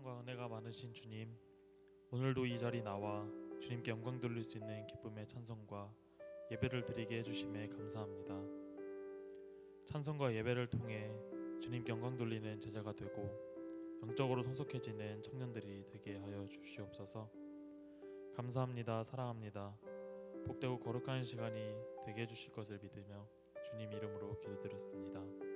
사랑과 은혜가 많으신 주님, 오늘도 이 자리 나와 주님께 영광 돌릴 수 있는 기쁨의 찬송과 예배를 드리게 해주심에 감사합니다. 찬송과 예배를 통해 주님께 영광 돌리는 제자가 되고 영적으로 성숙해지는 청년들이 되게 하여 주시옵소서. 감사합니다. 사랑합니다. 복되고 거룩한 시간이 되게 해주실 것을 믿으며 주님 이름으로 기도드렸습니다.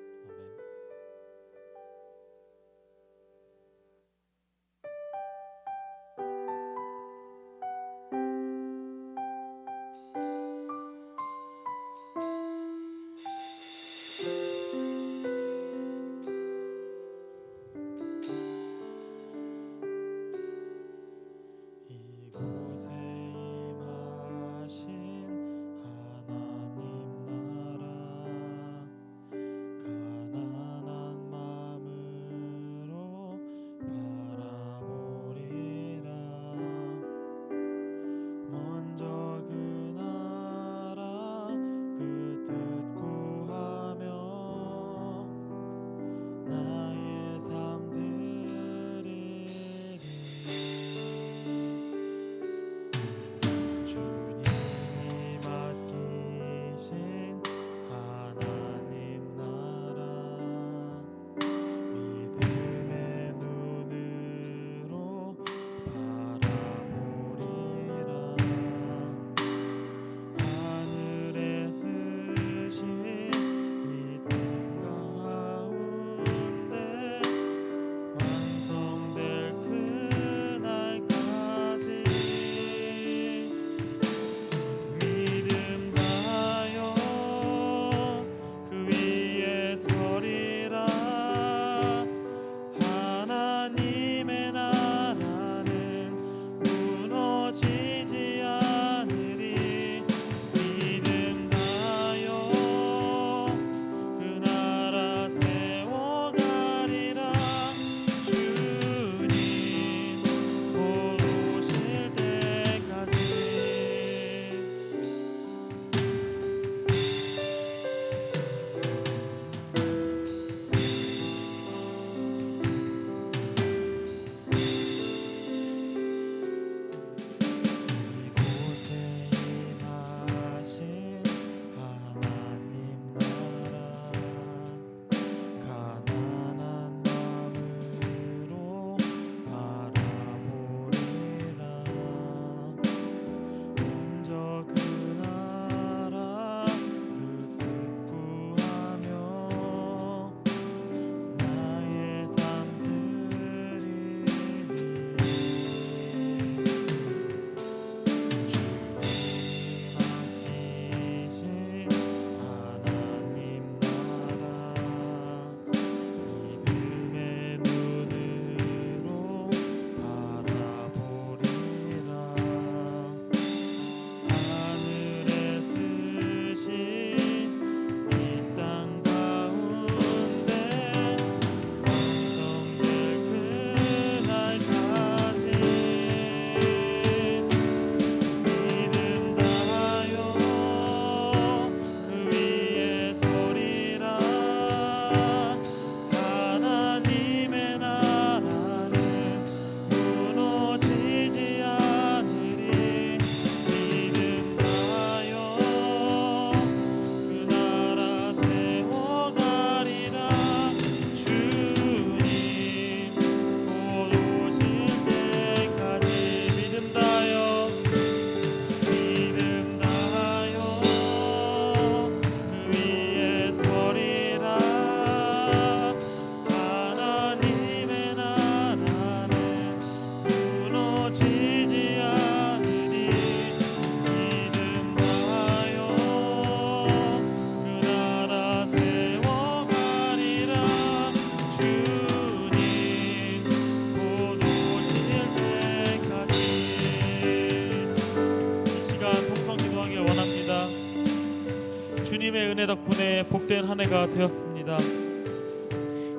복된 한 해가 되었습니다.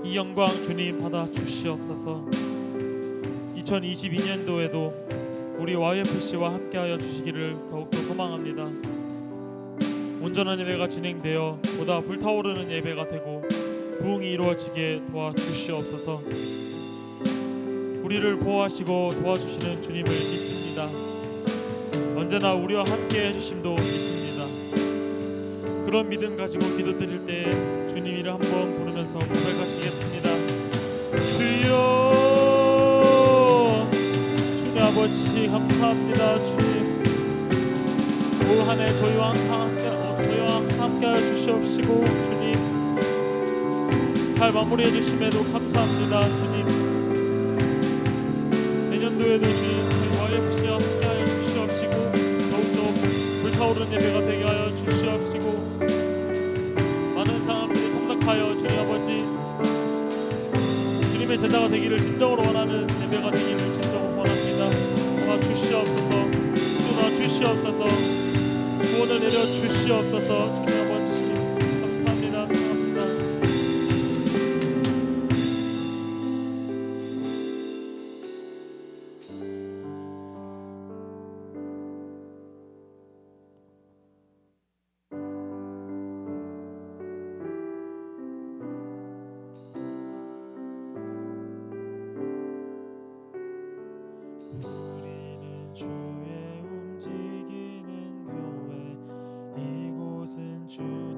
이 영광 주님 받아 주시옵소서. 2022년도에도 우리 YFC와 함께하여 주시기를 더욱더 소망합니다. 온전한 예배가 진행되어 보다 불타오르는 예배가 되고 부흥이 이루어지게 도와주시옵소서. 우리를 보호하시고 도와주시는 주님을 믿습니다. 언제나 우리와 함께 해주심도 믿습니다. 그런 믿음 가지고 기도 드릴 때 주님 이를 한번 부르면서 고백하시겠습니다. 주여 주님 아버지 감사합니다. 주님 올 한해 저희와 함께 어, 저희와 함께하여 주시옵시고 주님. 잘 마무리해 주심에도 감사합니다. 주님. 내년도에도 주님 저희 YFC와 함께하여 주시옵시고 더욱더 불타오르는 예배가 되게 하여 주시옵시고 주님의 제자가 되기를 진정으로 원하는 예배가 되기를 진정으로 원합니다. 도와 주시옵소서, 도와 주시옵소서, 구원을 내려 주시옵소서. 이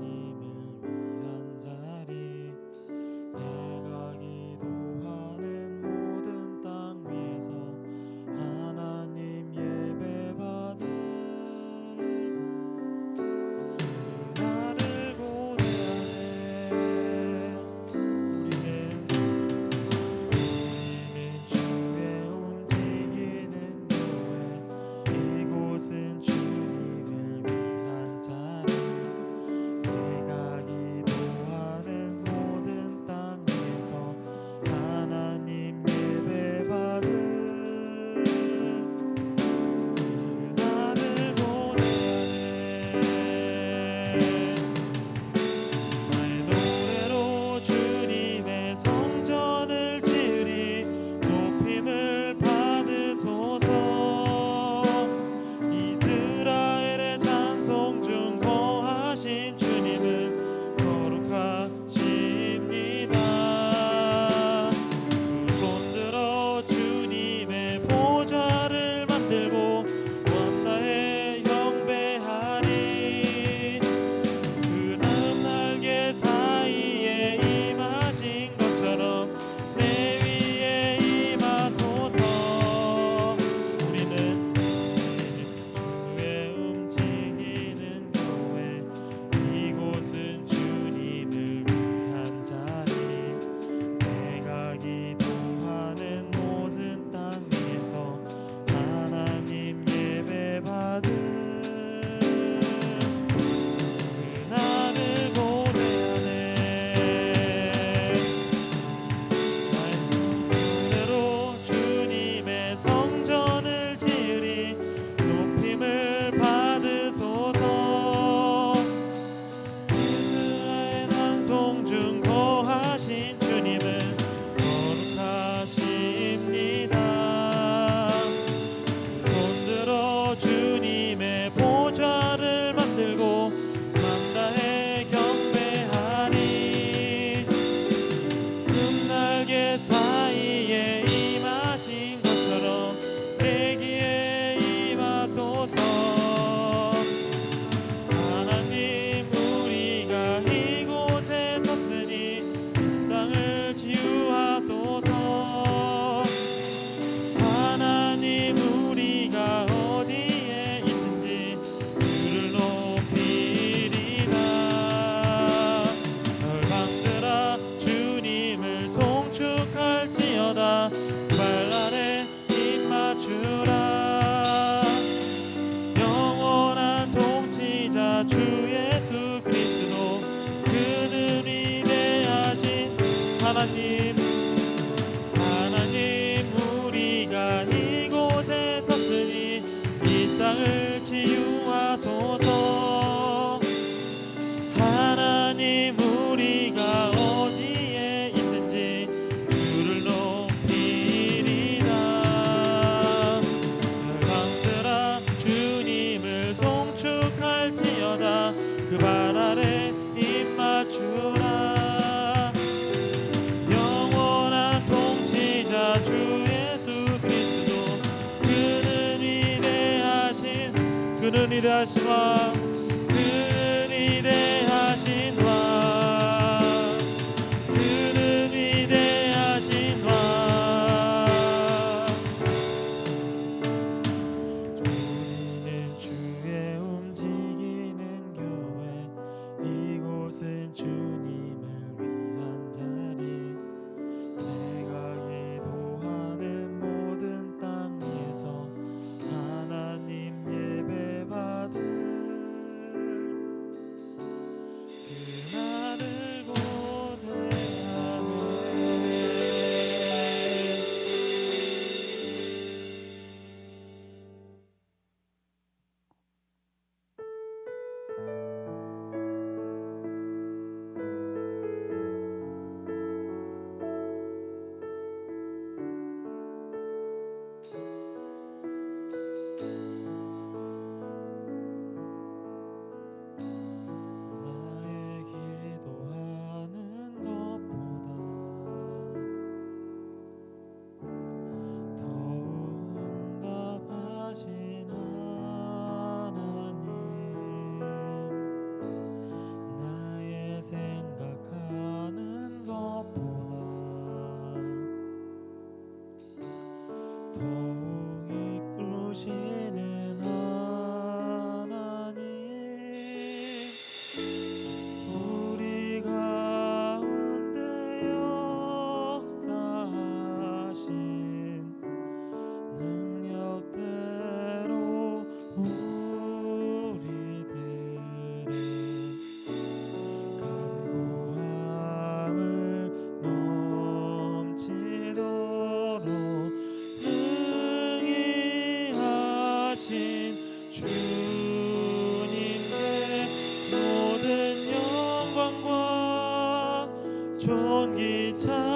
出します。 존 기차.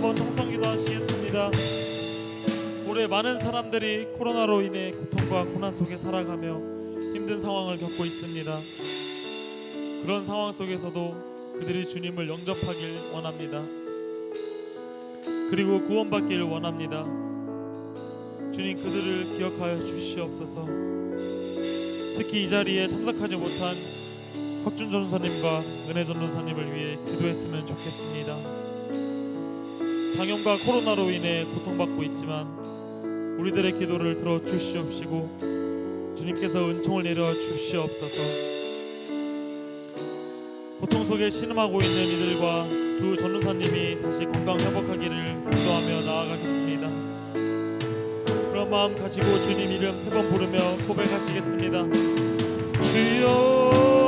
한번 통성 기도하시겠습니다. 올해 많은 사람들이 코로나로 인해 고통과 고난 속에 살아가며 힘든 상황을 겪고 있습니다. 그런 상황 속에서도 그들이 주님을 영접하길 원합니다. 그리고 구원받기를 원합니다. 주님 그들을 기억하여 주시옵소서. 특히 이 자리에 참석하지 못한 혁준 전사님과 은혜 전도사님을 위해 기도했으면 좋겠습니다. 장염과 코로나로 인해 고통받고 있지만 우리들의 기도를 들어 주시옵시고 주님께서 은총을 내려 주시옵소서. 고통 속에 신음하고 있는 이들과 두 전도사님이 다시 건강 회복하기를 기도하며 나아가겠습니다. 그런 마음 가지고 주님 이름 세 번 부르며 고백하시겠습니다. 주여